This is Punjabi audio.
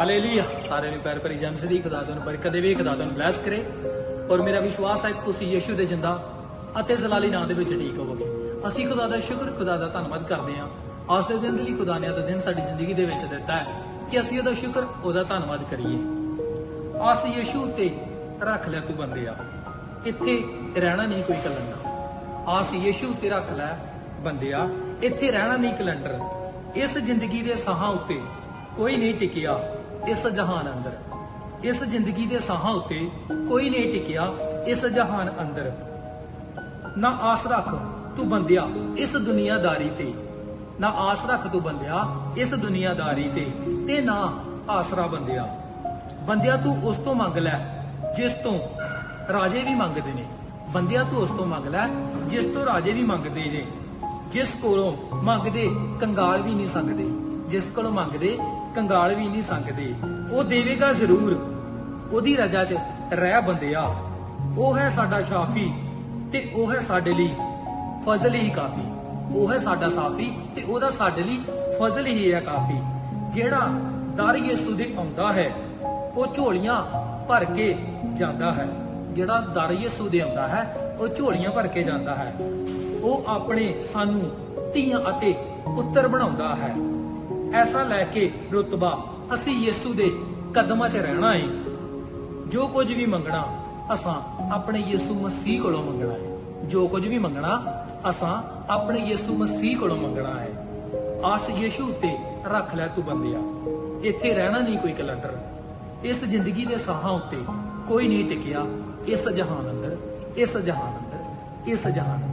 ਹਾਲੇਲੂਇਆ ਸਾਰੇ ਨੂੰ ਪਿਆਰ ਭਰੀ ਜਨ ਸਦੀ ਖੁਦਾ ਤੁਹਾਨੂੰ ਬਰਕਤ ਦੇਵੇ ਖੁਦਾ ਤੁਹਾਨੂੰ ਬਲੈਸ ਕਰੇ। ਔਰ ਮੇਰਾ ਵਿਸ਼ਵਾਸ ਹੈ ਤੁਸੀਂ ਯੀਸ਼ੂ ਦੇ ਜਿੰਦਾ ਅਤੇ ਜ਼ਲਾਲੀ ਨਾਂ ਦੇ ਵਿੱਚ ਠੀਕ ਹੋਵੋਗੇ। ਅਸੀਂ ਖੁਦਾ ਦਾ ਸ਼ੁਕਰ, ਖੁਦਾ ਦਾ ਧੰਨਵਾਦ ਕਰਦੇ ਹਾਂ। ਅੱਜ ਦੇ ਦਿਨ ਦੇ ਲਈ ਖੁਦਾ ਨੇ ਇਹ ਦਿਨ ਸਾਡੀ ਜ਼ਿੰਦਗੀ ਦੇ ਵਿੱਚ ਦਿੱਤਾ ਹੈ ਕਿ ਅਸੀਂ ਉਹਦਾ ਸ਼ੁਕਰ, ਉਹਦਾ ਧੰਨਵਾਦ ਕਰੀਏ। ਆਸ ਯੀਸ਼ੂ ਤੇ ਰੱਖ ਲੈ ਤੂੰ ਬੰਦਿਆ ਇੱਥੇ ਰਹਿਣਾ ਨਹੀਂ ਕੋਈ ਕਲੰਡਰ ਆਸ ਯੀਸ਼ੂ ਤੇ ਰੱਖ ਲੈ ਬੰਦਿਆ ਇੱਥੇ ਰਹਿਣਾ ਨਹੀਂ ਕਲੰਡਰ ਇਸ ਜ਼ਿੰਦਗੀ ਦੇ ਸਾਹਾਂ ਉੱਤੇ ਕੋਈ ਨਹੀਂ ਟਿਕਿਆ। ਇਸ ਜਹਾਨ ਅੰਦਰ। ਇਸ ਜ਼ਿੰਦਗੀ ਦੇ ਸਾਹਾਂ ਉੱਤੇ ਕੋਈ ਨਹੀਂ ਟਿਕਿਆ ਇਸ ਜਹਾਨ ਅੰਦਰ। ਨਾ ਆਸ ਰੱਖ ਤੂੰ ਬੰਦਿਆ ਇਸ ਦੁਨੀਆਦਾਰੀ ਤੇ। ਨਾ ਆਸ ਰੱਖ ਤੂੰ ਬੰਦਿਆ ਇਸ ਦੁਨੀਆਦਾਰੀ ਤੇ ਤੇ ਨਾ ਆਸਰਾ ਬੰਦਿਆ। ਬੰਦਿਆ ਤੂੰ ਉਸ ਤੋਂ ਮੰਗ ਲੈ ਜਿਸ ਤੋਂ ਰਾਜੇ ਵੀ ਮੰਗਦੇ ਨੇ। ਬੰਦਿਆ ਤੂੰ ਉਸ ਤੋਂ ਮੰਗ ਲੈ ਜਿਸ ਤੋਂ ਰਾਜੇ ਵੀ ਮੰਗਦੇ ਨੇ ਜਿਸ ਕੋਲੋਂ ਮੰਗਦੇ ਕੰਗਾਲ ਵੀ ਨਹੀਂ ਸੰਗਦੇ ਜਿਸ ਕੋਲੋਂ ਮੰਗਦੇ ਕੰਗਾਲ ਵੀ ਨਹੀਂ ਸੰਗਦੇ ਉਹ ਦੇਵੇਗਾ ਜ਼ਰੂਰ। ਉਹਦੀ ਰਜਾ 'ਚ ਰਹਿ ਬੰਦਿਆ। ਉਹ ਹੈ ਸਾਡਾ ਸ਼ਾਫੀ ਤੇ ਉਹ ਹੈ ਸਾਡੇ ਲਈ ਫਜ਼ਲ ਹੀ ਕਾਫੀ। ਉਹ ਹੈ ਸਾਡਾ ਸਾਫੀ ਤੇ ਉਹਦਾ ਸਾਡੇ ਲਈ ਫਜ਼ਲ ਹੀ ਹੈ ਕਾਫੀ। ਜਿਹੜਾ ਦਰ ਯਿਸੂ ਦੇ ਆਉਂਦਾ ਹੈ, ਉਹ ਝੋਲੀਆਂ ਭਰ ਕੇ ਜਾਂਦਾ ਹੈ। ਜਿਹੜਾ ਦਰ ਯਿਸੂ ਦੇ ਆਉਂਦਾ ਹੈ, ਉਹ ਝੋਲੀਆਂ ਭਰ ਕੇ ਜਾਂਦਾ ਹੈ। ਉਹ ਆਪਣੇ ਸਾਨੂੰ ਧੀਆਂ ਅਤੇ ਪੁੱਤਰ ਬਣਾਉਂਦਾ ਹੈ। ਐਸਾ ਲੈ ਕੇ ਰੁਤਬਾ ਅਸੀਂ ਯਿਸੂ ਦੇ ਕਦਮਾਂ 'ਚ ਰਹਿਣਾ ਹੈ ਜੋ ਕੁਝ ਵੀ ਮੰਗਣਾ ਅਸਾਂ ਆਪਣੇ ਯਿਸੂ ਮਸੀਹ ਕੋਲੋਂ ਮੰਗਣਾ ਹੈ ਜੋ ਕੁਝ ਵੀ ਮੰਗਣਾ ਅਸਾਂ ਆਪਣੇ ਯਿਸੂ ਮਸੀਹ ਕੋਲੋਂ ਮੰਗਣਾ ਹੈ ਆਸ ਯਿਸੂ ਉੱਤੇ ਰੱਖ ਲੈ ਤੂੰ ਬੰਦਿਆ। ਇੱਥੇ ਰਹਿਣਾ ਨਹੀਂ ਕੋਈ ਕਲੰਡਰ। ਇਸ ਜ਼ਿੰਦਗੀ ਦੇ ਸਾਹਾਂ ਉੱਤੇ ਕੋਈ ਨਹੀਂ ਟਿਕਿਆ। ਇਸ ਜਹਾਨ ਅੰਦਰ, ਇਸ ਜਹਾਨ ਅੰਦਰ, ਇਸ ਜਹਾਨ